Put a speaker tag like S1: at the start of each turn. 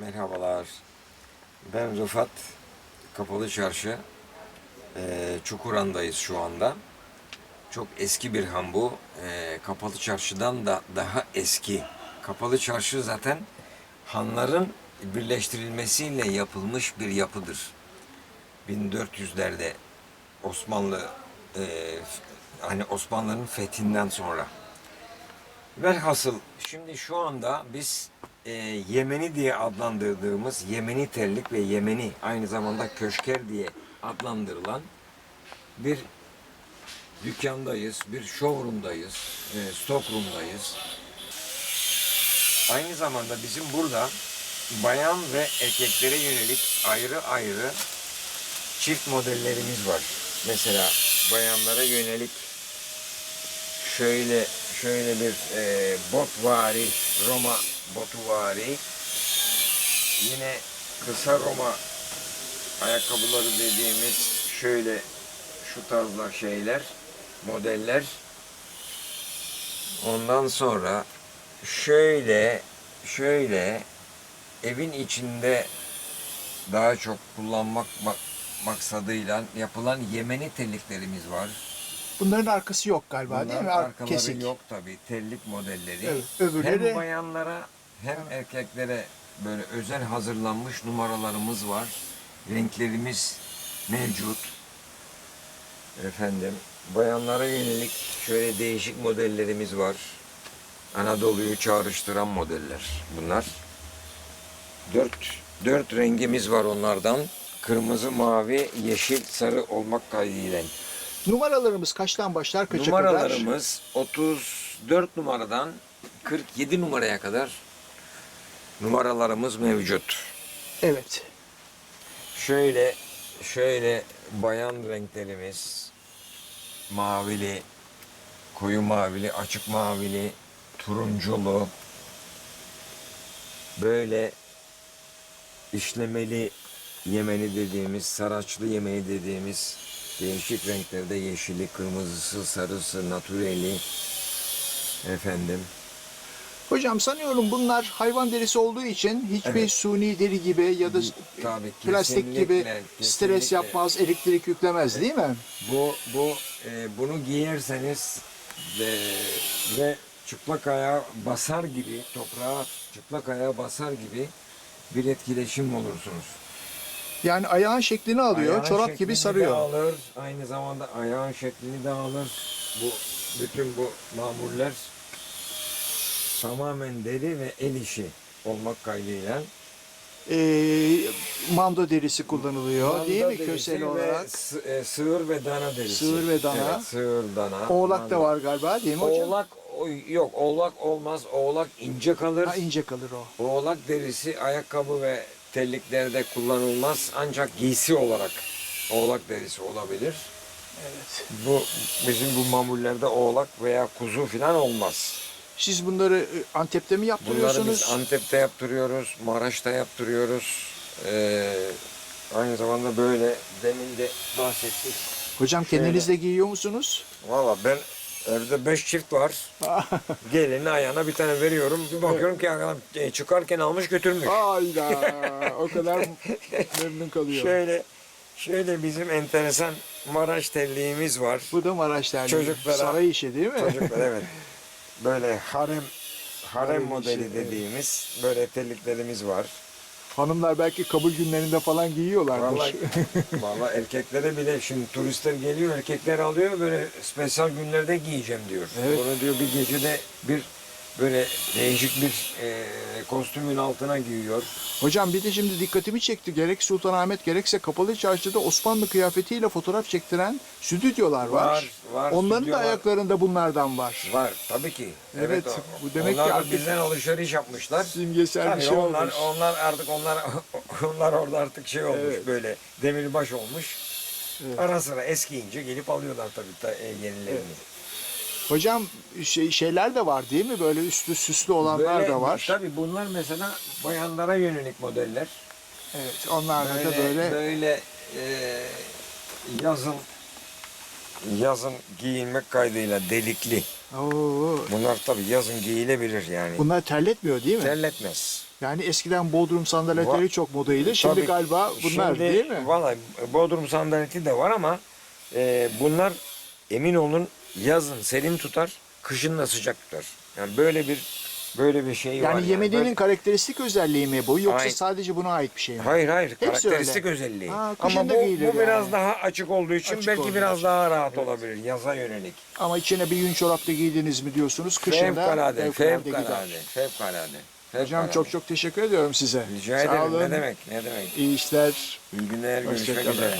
S1: Merhabalar. Ben Rıfat. Kapalı Çarşı. Ee, Çukuran'dayız şu anda. Çok eski bir han bu. Ee, Kapalı Çarşı'dan da daha eski. Kapalı Çarşı zaten hanların birleştirilmesiyle yapılmış bir yapıdır. 1400'lerde Osmanlı e, hani Osmanlı'nın fethinden sonra. Velhasıl şimdi şu anda biz e, Yemeni diye adlandırdığımız Yemeni terlik ve Yemeni aynı zamanda köşker diye adlandırılan bir dükkandayız, bir showroom'dayız, e, stockroom'dayız. Aynı zamanda bizim burada bayan ve erkeklere yönelik ayrı ayrı çift modellerimiz var. Mesela bayanlara yönelik şöyle şöyle bir e, botvari, Roma botuvari. Yine kısa Roma ayakkabıları dediğimiz şöyle şu tarzda şeyler, modeller. Ondan sonra şöyle şöyle evin içinde daha çok kullanmak mak- maksadıyla yapılan Yemeni terliklerimiz var.
S2: Bunların arkası yok galiba değil
S1: Bunların
S2: mi? Ar-
S1: arkaları
S2: Kesik.
S1: yok tabi terlik modelleri.
S2: Evet, öbürleri-
S1: Hem bayanlara hem erkeklere böyle özel hazırlanmış numaralarımız var. Renklerimiz mevcut. Efendim bayanlara yönelik şöyle değişik modellerimiz var. Anadolu'yu çağrıştıran modeller bunlar. Dört, dört rengimiz var onlardan. Kırmızı, mavi, yeşil, sarı olmak kaydıyla.
S2: Numaralarımız kaçtan başlar kaça kadar?
S1: Numaralarımız 34 numaradan 47 numaraya kadar numaralarımız mevcut.
S2: Evet.
S1: Şöyle şöyle bayan renklerimiz mavili, koyu mavili, açık mavili, turunculu böyle işlemeli yemeni dediğimiz, saraçlı yemeği dediğimiz değişik renklerde yeşili, kırmızısı, sarısı, natureli efendim.
S2: Hocam sanıyorum bunlar hayvan derisi olduğu için hiçbir
S1: Evet.
S2: suni deri gibi ya da
S1: Tabii,
S2: plastik gibi
S1: kesinlikle,
S2: stres
S1: kesinlikle.
S2: yapmaz, elektrik yüklemez değil mi?
S1: Bu bu e, bunu giyerseniz ve, ve çıplak ayağa basar gibi toprağa çıplak ayağa basar gibi bir etkileşim olursunuz.
S2: Yani ayağın şeklini alıyor,
S1: Ayağın
S2: çorap gibi
S1: şeklini de
S2: sarıyor.
S1: alır, aynı zamanda ayağın şeklini de alır. Bu bütün bu mamuller tamamen deri ve el işi olmak kaydıyla.
S2: Ee, mando derisi kullanılıyor
S1: Manda
S2: değil mi kösel
S1: ve
S2: olarak?
S1: sı- e, sığır ve dana derisi.
S2: Sığır ve dana.
S1: Evet, sığır dana.
S2: Oğlak
S1: manda.
S2: da var galiba değil mi hocam?
S1: Oğlak yok oğlak olmaz. Oğlak ince kalır.
S2: Ha, ince kalır o.
S1: Oğlak derisi ayakkabı ve terliklerde kullanılmaz ancak giysi olarak oğlak derisi olabilir.
S2: Evet.
S1: Bu bizim bu mamullerde oğlak veya kuzu falan olmaz.
S2: Siz bunları e, Antep'te mi
S1: Bunları
S2: yaptırıyorsunuz?
S1: biz Antep'te yaptırıyoruz, Maraş'ta yaptırıyoruz. Ee, aynı zamanda böyle demin de bahsettik.
S2: Hocam
S1: Şöyle.
S2: kendiniz de giyiyor musunuz?
S1: Valla ben evde beş çift var. Gelinin ayağına bir tane veriyorum. Bir bakıyorum ki adam e, çıkarken almış götürmüş.
S2: Hayda o kadar memnun kalıyor.
S1: Şöyle şöyle bizim enteresan Maraş terliğimiz var.
S2: Bu da Maraş Derneği.
S1: Çocuklara-
S2: Saray işi değil mi?
S1: Çocuklar evet. Böyle harem harem modeli
S2: evet.
S1: dediğimiz böyle terliklerimiz var.
S2: Hanımlar belki kabul günlerinde falan giyiyorlardır.
S1: Vallahi, vallahi erkeklere bile şimdi turistler geliyor erkekler alıyor böyle spesyal günlerde giyeceğim diyor.
S2: Evet.
S1: Bunu diyor bir gecede bir böyle değişik bir e, kostümün altına giyiyor.
S2: Hocam bir de şimdi dikkatimi çekti. Gerek Sultanahmet gerekse Kapalı Çarşı'da Osmanlı kıyafetiyle fotoğraf çektiren stüdyolar var.
S1: Var, var,
S2: Onların
S1: stüdyo
S2: da
S1: var.
S2: ayaklarında bunlardan var.
S1: Var tabii ki.
S2: Evet,
S1: o-
S2: bu demek
S1: onlar
S2: ki
S1: da
S2: artık-
S1: bizden alışveriş yapmışlar.
S2: Simgesel
S1: Tabii
S2: bir şey
S1: onlar,
S2: olmuş.
S1: onlar artık onlar onlar orada artık şey olmuş
S2: Evet.
S1: böyle demirbaş olmuş.
S2: Evet.
S1: Ara sıra eskiyince gelip alıyorlar tabii ta, e, yenilerini.
S2: Hocam şey, şeyler de var değil mi? Böyle üstü süslü olanlar
S1: Böyle-
S2: da var.
S1: Tabii bunlar mesela bayanlara yönelik modeller.
S2: Evet, onlar da
S1: Böyle
S2: böyle
S1: böyle e, yazın yazın giyinmek kaydıyla delikli.
S2: Oo.
S1: Bunlar tabii yazın giyilebilir yani.
S2: Bunlar terletmiyor değil mi?
S1: Terletmez.
S2: Yani eskiden Bodrum sandaletleri
S1: Va-
S2: çok modaydı. Şimdi
S1: Tabii,
S2: galiba bunlar
S1: şimdi,
S2: değil mi?
S1: Valla Bodrum sandaleti de var ama e, bunlar emin olun yazın serin tutar, kışın da sıcak tutar. Yani böyle bir böyle bir şey var.
S2: Yani yemediğinin
S1: Böyle-
S2: karakteristik özelliği mi bu yoksa
S1: Aynen.
S2: sadece buna ait bir şey mi?
S1: Hayır hayır
S2: Hepsi
S1: karakteristik
S2: öyle.
S1: özelliği.
S2: Ha,
S1: Ama bu, bu biraz
S2: yani.
S1: daha açık olduğu için
S2: Açık
S1: belki
S2: olduğu
S1: biraz daha rahat olabilir yaza yönelik.
S2: Ama içine bir yün çorap da giydiniz mi diyorsunuz? Kışın da
S1: Fevkalade,
S2: fevkalade
S1: fevkalade, fevkalade.
S2: Hocam
S1: fevkalade.
S2: çok çok teşekkür ediyorum size.
S1: Rica
S2: Sağ
S1: ederim
S2: olun.
S1: ne demek ne demek.
S2: İyi işler.
S1: İyi günler görüşmek üzere.